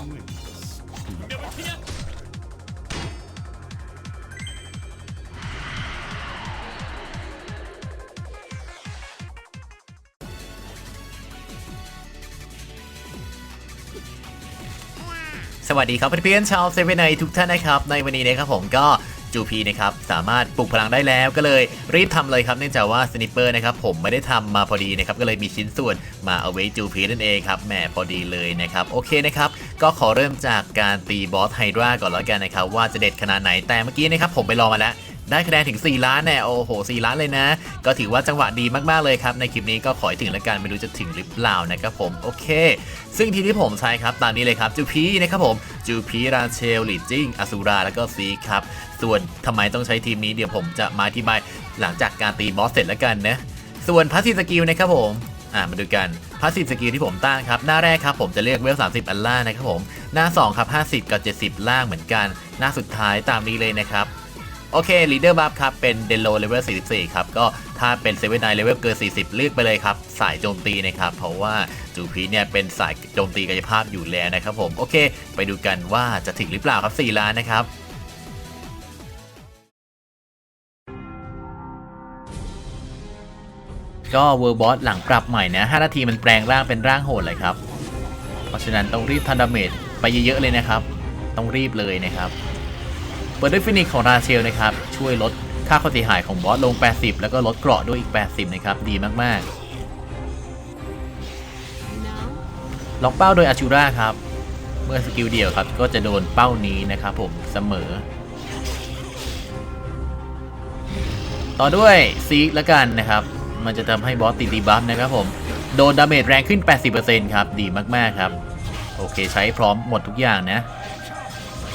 สวัสดีครับเพื่อนๆชาวเซเว่นไนทุกท่านนะครับ ในวันนี้นะครับผมก็ จูพีนะครับสามารถปลุกพลังได้แล้วก็เลยรีบทำเลยครับเนื่องจากว่าสนิปเปอร์นะครับผมไม่ได้ทำมาพอดีนะครับก็เลยมีชิ้นส่วนมาเอาไว้จูพีนั่นเองครับแหมพอดีเลยนะครับโอเคนะครับก็ขอเริ่มจากการตีบอสไฮดราก่อนแล้วกันนะครับว่าจะเด็ดขนาดไหนแต่เมื่อกี้นะครับผมไปลองมาแล้ว ได้คะแนนถึง 4 ล้านแน่โอ้โห 4 ล้านเลยนะ ก็ถือว่าจังหวะดีมากๆเลยครับ ในคลิปนี้ก็ขอให้ถึงล้วกันไม่รู้จะถึงหรือเปล่านะครับผม โอเค ซึ่งทีที่ผมใช้ครับ ตามนี้เลยครับจูพีนะครับผมจูพีราเชลลิจิงอสูราแล้วก็ซีครับ ส่วนทำไมต้องใช้ทีมนี้เดี๋ยวผมจะมาอธิบายหลังจากการตีบอสเสร็จแล้วกันนะส่วนพาสซีสกิลนะครับผมอ่ามาดูกันพาสซีฟสกิลที่ผมตั้งครับ หน้าแรกครับผมจะเลือกเวล 30 อันล่านะครับผม หน้า 2 ครับ 50 กับ 70 ล่างเหมือนกัน หน้าสุดท้ายตามนี้เลยนะครับ โอเคลีดเดอร์บัฟครับ เป็นเดนโลเลเวล44 ครับ ก็ถ้าเป็นเซเว่นไนเลเวลเกิน 40 เลือกไปเลยครับ สายโจมตีนะครับ เพราะว่าจูพีเนี่ย เป็นสายโจมตีกายภาพอยู่แล้วนะครับผม โอเค ไปดูกันว่าจะถึงหรือเปล่าครับ 4 ล้านนะครับก็เวอร์บอสหลังปรับใหม่นะ 5 นาทีมันแปลงร่างเป็นร่างโหดเลยครับ เพราะฉะนั้นต้องรีบทันดาเมจไปเยอะๆเลยนะครับ ต้องรีบเลยนะครับ เปิดด้วยฟินิกของราเชลนะครับ ช่วยลดค่าความเสียหายของบอสลง 80 แล้วก็ลดเกราะด้วยอีก 80 นะครับ ดีมาก ๆ ล็อกเป้าโดยอาชูราครับ เมื่อสกิลเดียวครับ ก็จะโดนเป้านี้นะครับผมเสมอ ต่อด้วยซีกแล้วกันนะครับ มันจะทำให้บอสติดดีบัฟนะครับผม โดนดาเมจแรงขึ้น 80%ครับ ดีมาก ๆ ครับ โอเค ใช้พร้อมหมดทุกอย่างนะ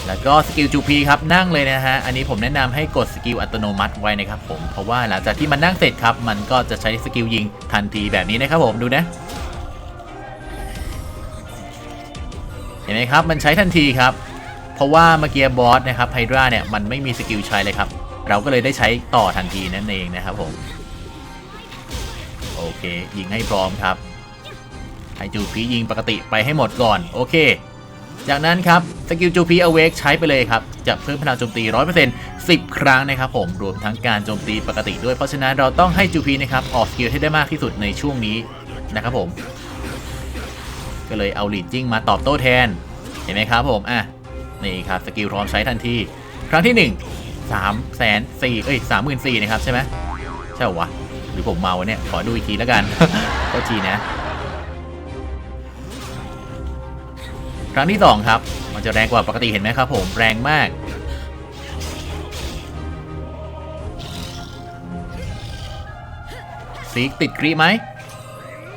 แล้วก็สกิลจูพีครับนั่งเลยนะฮะ อันนี้ผมแนะนำให้กดสกิลอัตโนมัติไว้นะครับผม เพราะว่าหลังจากที่มันนั่งเสร็จครับ มันก็จะใช้สกิลยิงทันทีแบบนี้นะครับผมดูนะ เห็นไหมครับ มันใช้ทันทีครับ เพราะว่าเมื่อกี้บอสนะครับไฮดราเนี่ยมันไม่มีสกิลใช้เลยครับ เราก็เลยได้ใช้ต่อทันทีนั่นเองนะครับผม โอเค ยิงให้พร้อมครับให้จูพียิงปกติไปให้หมดก่อน โอเค จากนั้นครับสกิลจูพีอเวกใช้ไปเลยครับ จะเพิ่มพลังโจมตี 100% 10 ครั้งนะครับผม รวมทั้งการโจมตีปกติด้วย เพราะฉะนั้นเราต้องให้จูพีนะครับ ออกสกิลให้ได้มากที่สุดในช่วงนี้นะครับผม ก็เลยเอาลีดจิ้งมาตอบโต้แทน เห็นไหมครับผม อะ นี่ครับสกิลพร้อมใช้ทันที ครั้งที่ 1 3แสนสี่เอ้ยสามหมื่นสี่นะครับใช่ไหมใช่หรอวะ หรือผมเมาเนี่ย ขอดูอีกทีแล้วกัน ก็ทีนะ ครั้งที่ 2 ครับ มันจะแรงกว่าปกติเห็นไหมครับผมแรงมาก ซีกติดกรีไหม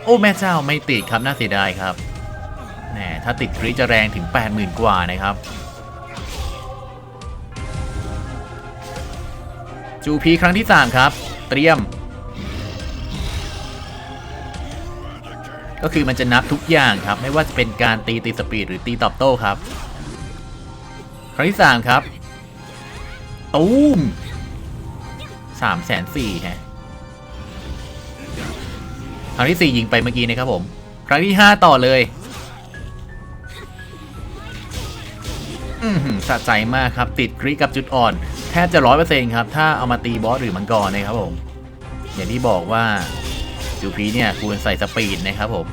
โอ้แม่เจ้าไม่ติดครับน่าเสียดายครับแหมถ้าติดกรีจะแรงถึง 80,000 กว่านะครับ จูพีครั้งที่ 3 ครับ เตรียม ก็คือมันจะนับทุกอย่างครับ ไม่ว่าจะเป็นการตีตีสปีดหรือตีตอบโต้ครับ ครั้งที่3ครับตูมสามแสนสี่ฮะครั้งที่4ยิงไปเมื่อกี้นะครับผม ครั้งที่5ต่อเลย อือหือสะใจมากครับ ติดกริกับจุดอ่อน แทบจะร้อยเปอร์เซ็นต์ครับ ถ้าเอามาตีบอสหรือมังกรนะครับผม อย่างที่บอกว่า จูพีเนี่ยควรใส่สปีดนะครับผม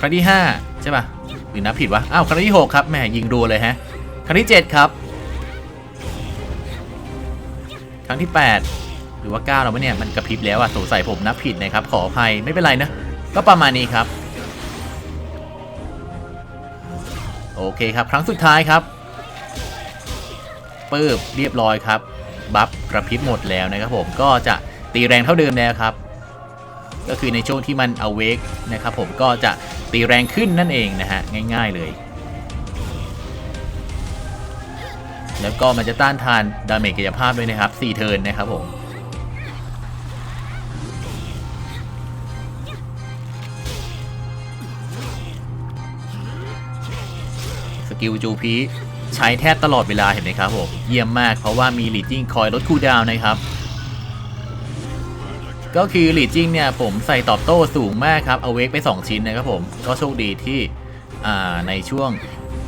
ครั้งที่ 5 ใช่ปะหรือนับผิดวะอ้าวครั้งที่ 6 ครับแหมยิงรัวเลยฮะ ครั้งที่ 7 ครับ ครั้งที่ 8 หรือว่า 9 เราไม่เนี่ย มันกระพริบแล้วอะสงสัยผมนับผิดนะครับ ขออภัยไม่เป็นไรนะ ก็ประมาณนี้ครับ โอเคครับ ครั้งสุดท้ายครับปืบเรียบร้อยครับ บัฟกระพริบหมดแล้วนะครับผมก็จะ ตีแรงเท่าเดิมแล้วครับ ก็คือในช่วงที่มันเอาเวกนะครับผมก็จะตีแรงขึ้นนั่นเองนะฮะง่ายๆเลย แล้วก็มันจะต้านทานดาเมจกายภาพด้วยนะครับ4เทิร์นนะครับผมสกิลจูพีใช้แทบตลอดเวลาเห็นไหมครับผมเยี่ยมมากเพราะว่ามีลีดจิ้งคอยลดคูดาวนะครับ ก็คือหลีจิ้งเนี่ยผมใส่ตอบโต้สูงมากครับเอาเวกไป 2 ชิ้นนะครับผม ก็โชคดีที่ในช่วง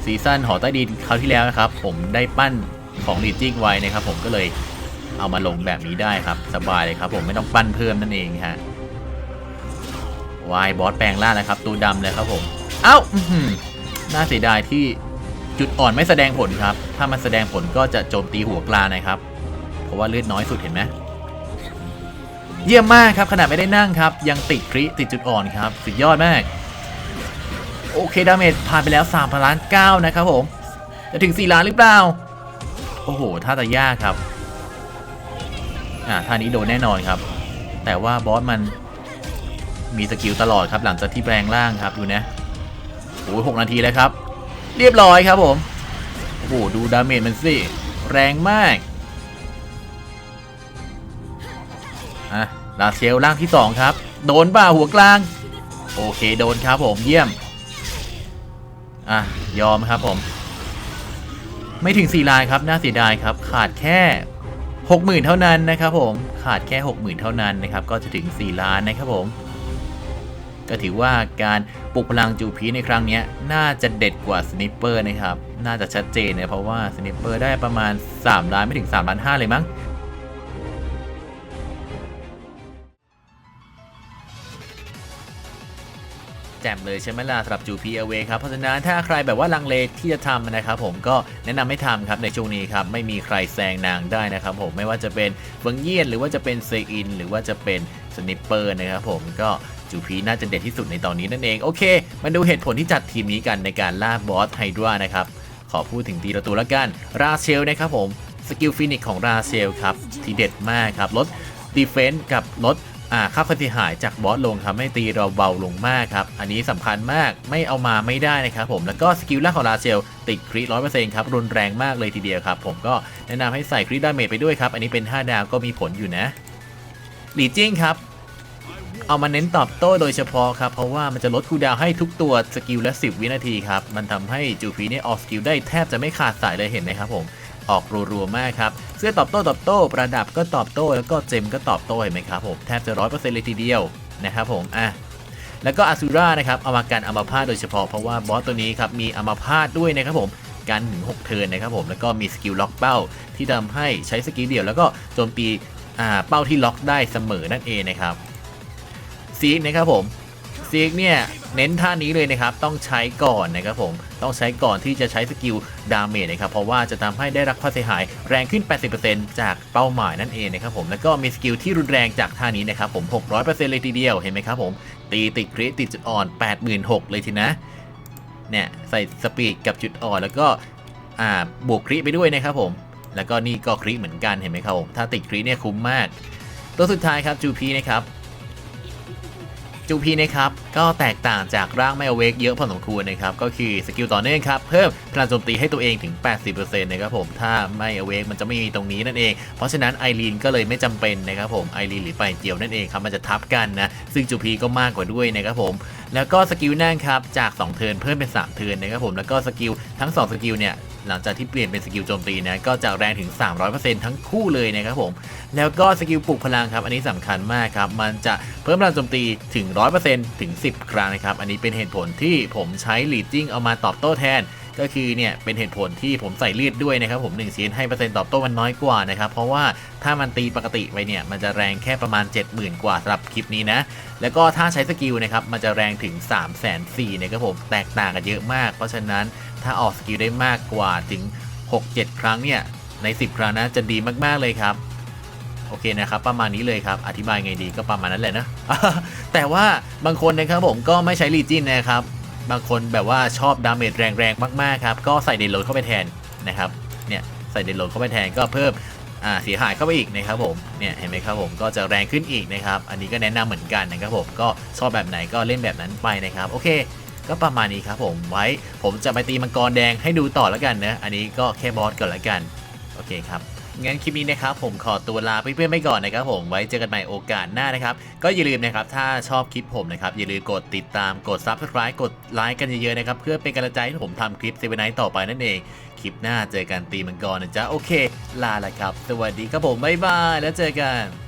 ซีซั่นหอใต้ดินคราวที่แล้วนะครับ ผมได้ปั้นของหลีจิ้งไว้นะครับผมก็เลยเอามาลงแบบนี้ได้ครับ สบายเลยครับ ผมไม่ต้องปั้นเพิ่มนั่นเองฮะวายบอสแปลงล่างนะครับตัวดำเลยครับผมเอ้าอื้อหือน่าเสียดายที่จุดอ่อนไม่แสดงผลครับ ถ้ามันแสดงผลก็จะโจมตีหัวกลานะครับ เพราะว่าเลือดน้อยสุดเห็นไหม เยี่ยมมากครับขนาดไม่ได้นั่งครับ ยังติดคริติดจุดอ่อนครับ สุดยอดมาก โอเคดาเมจผ่านไปแล้ว3พันล้าน9นะครับผม จะถึง 4 ล้านหรือเปล่า โอ้โหท่าจะยากครับ อ่าท่านี้โดนแน่นอนครับ แต่ว่าบอสมันมีสกิลตลอดครับ หลังจากที่แปลงร่างครับดูนะโอ้ยหกนาทีแล้วครับ เรียบร้อยครับผม โอ้โหดูดาเมจมันสิ แรงมาก อะลาเชลร่างที่ 2 ครับ โดนบ่าหัวกลาง โอเคโดนครับผมเยี่ยม อะ ยอมครับผม ไม่ถึง 4 ลายครับ น่าเสียดายครับ ขาดแค่ 60,000 เท่านั้นนะครับผมขาดแค่ 60,000 เท่านั้นนะครับ ก็จะถึง 4 ล้านนะครับผม ก็ถือว่าการปลุกพลังจูพีในครั้งนี้น่าจะเด็ดกว่าสนิปเปอร์นะครับ น่าจะชัดเจนนะเพราะว่าสนิปเปอร์ได้ประมาณ 3 ล้านไม่ถึง3ล้าน5เลยมั้ง แจ่มเลยใช่ไหมล่ะสำหรับจูพีเอเวครับเพราะฉะนั้นถ้าใครแบบว่าลังเลที่จะทำนะครับผมก็แนะนำให้ทำครับในช่วงนี้ครับไม่มีใครแซงนางได้นะครับผมไม่ว่าจะเป็นเฟิงเยียนหรือว่าจะเป็นเซอิน หรือว่าจะเป็นสนิปเปอร์นะครับผมก็จูพีน่าจะเด็ดที่สุดในตอนนี้นั่นเองโอเคมาดูเหตุผลที่จัดทีมนี้กันในการล่าบอสไฮดรานะครับขอพูดถึงทีละตัวละกันราเชลนะครับผมสกิลฟินิกของราเชลครับทีเด็ดมากครับลดดีเฟนส์กับลด ค่าความเสียหายจากบอสลงทำให้ตีเราเบาลงมากครับ อันนี้สำคัญมากไม่เอามาไม่ได้นะครับผมแล้วก็สกิลแรกของราเชลติดคริร้อยเปอร์เซ็นต์ครับรุนแรงมากเลยทีเดียวครับ ผมก็แนะนำให้ใส่คริดาเมจไปด้วยครับ อันนี้เป็น5ดาวก็มีผลอยู่นะหลีจิ้งครับเอามาเน้นตอบโต้โดยเฉพาะครับ เพราะว่ามันจะลดคูดาวให้ทุกตัวสกิลละ 10 วินาทีครับ มันทำให้จูพีเนี่ยออกสกิลได้แทบจะไม่ขาดสายเลยเห็นไหมครับผม ออกรัวๆมากครับ สื้อตอบโต้ตอบโต้ประดับก็ตอบโต้แล้วก็เจมก็ตอบโต้เห็นไหมครับผมแทบจะร้อยเปอร์เซ็นต์เลยทีเดียวนะครับผมอะแล้วก็อาซูรานะครับเอามากันอัมาพาตโดยเฉพาะเพราะว่าบอสตัวนี้ครับมีอัมาพาตด้วยนะครับผมการถึง6เทิร์นนะครับผมแล้วก็มีสกิลล็อกเป้าที่ทำให้ใช้สกิลเดียว แล้วก็โจมตีอ่าเป้าที่ล็อกได้เสมอนั่นเองนะครับซีนะครับผม ซีกเนี่ยเน้นท่านี้เลยนะครับ ต้องใช้ก่อนนะครับผม ต้องใช้ก่อนที่จะใช้สกิลดาเมจนะครับ เพราะว่าจะทำให้ได้รับความเสียหายแรงขึ้น 80%จากเป้าหมายนั่นเองนะครับผม แล้วก็มีสกิลที่รุนแรงจากท่านี้นะครับผม 600%เลยทีเดียว เห็นไหมครับผม ตีติดคริติดจุดอ่อน 86,000 เลยทีนะ เนี่ยใส่สปีดกับจุดอ่อน แล้วก็อ่าบวกคริไปด้วยนะครับผม แล้วก็นี่ก็คริเหมือนกัน เห็นไหมครับผม ถ้าติดคริเนี่ยคุ้มมาก ตัวสุดท้ายครับจูพีนะครับ จูพีนะครับ ก็แตกต่างจากร่างไม่อเวกเยอะพอสมควรนะครับ ก็คือสกิลต่อเนื่องครับ เพิ่มพลังโจมตีให้ตัวเองถึง 80%นะครับผม ถ้าไม่อเวกมันจะไม่มีตรงนี้นั่นเอง เพราะฉะนั้นไอรีนก็เลยไม่จำเป็นนะครับผม ไอรีนหรือไปเจียวนั่นเองครับ มันจะทับกันนะ ซึ่งจูพีก็มากกว่าด้วยนะครับผม แล้วก็สกิลนั่งครับ จาก 2 เทิร์นเพิ่มเป็น 3 เทิร์นนะครับผม แล้วก็สกิลทั้ง 2 สกิลเนี่ย หลังจากที่เปลี่ยนเป็นสกิลโจมตีนะก็จะแรงถึง 300%ทั้งคู่เลยนะครับผม แล้วก็สกิลปลุกพลังครับ อันนี้สำคัญมากครับ มันจะเพิ่มพลังโจมตีถึง 100%ถึง 10 ครั้งนะครับ อันนี้เป็นเหตุผลที่ผมใช้ลีดจิ้งเอามาตอบโต้แทน ก็คือเนี่ยเป็นเหตุผลที่ผมใส่เลือดด้วยนะครับผม1ชิ้นให้เปอร์เซ็นต์ตอบโต้มันน้อยกว่านะครับเพราะว่าถ้ามันตีปกติไปเนี่ยมันจะแรงแค่ประมาณ 70,000 กว่าสำหรับคลิปนี้นะแล้วก็ถ้าใช้สกิลนะครับมันจะแรงถึง 3 4 0 0 0 0นะครับผมแตกต่างกันเยอะมาก เพราะฉะนั้นถ้าออกสกิลได้มากกว่าถึง 6-7 ครั้งเนี่ยใน 10 ครั้งนะจะดีมากๆเลยครับโอเคนะครับประมาณนี้เลยครับอธิบายไงดีก็ประมาณนั้นแหละนะแต่ว่าบางคนนะครับผมก็ไม่ใช้ลีจินนะครับ บางคนแบบว่าชอบดาเมจแรงๆมากๆครับก็ใส่เดนโหลดเข้าไปแทนนะครับเนี่ยใส่เดนโหลดเข้าไปแทนก็เพิ่มอ่าเสียหายเข้าไปอีกนะครับผมเนี่ยเห็นไหมครับผมก็จะแรงขึ้นอีกนะครับอันนี้ก็แนะนำเหมือนกันนะครับผมก็ชอบแบบไหนก็เล่นแบบนั้นไปนะครับโอเคก็ประมาณนี้ครับผมไว้ผมจะไปตีมังกรแดงให้ดูต่อแล้วกันนะอันนี้ก็แค่บอสก่อนและกันโอเคครับ งั้นคลิปนี้นะครับผมขอตัวลาเพื่อนๆไปก่อนนะครับผมไว้เจอกันใหม่โอกาสหน้านะครับ ก็อย่าลืมนะครับถ้าชอบคลิปผมนะครับอย่าลืมกดติดตามกด subscribe กดไลค์กันเยอะๆนะครับเพื่อเป็นกำลังใจให้ผมทำคลิปเซเว่นไนท์ต่อไปนั่นเอง คลิปหน้าเจอกันตีมังกรนะจ๊ะโอเค ลาละครับ สวัสดีครับผมบ๊ายบายแล้วเจอกัน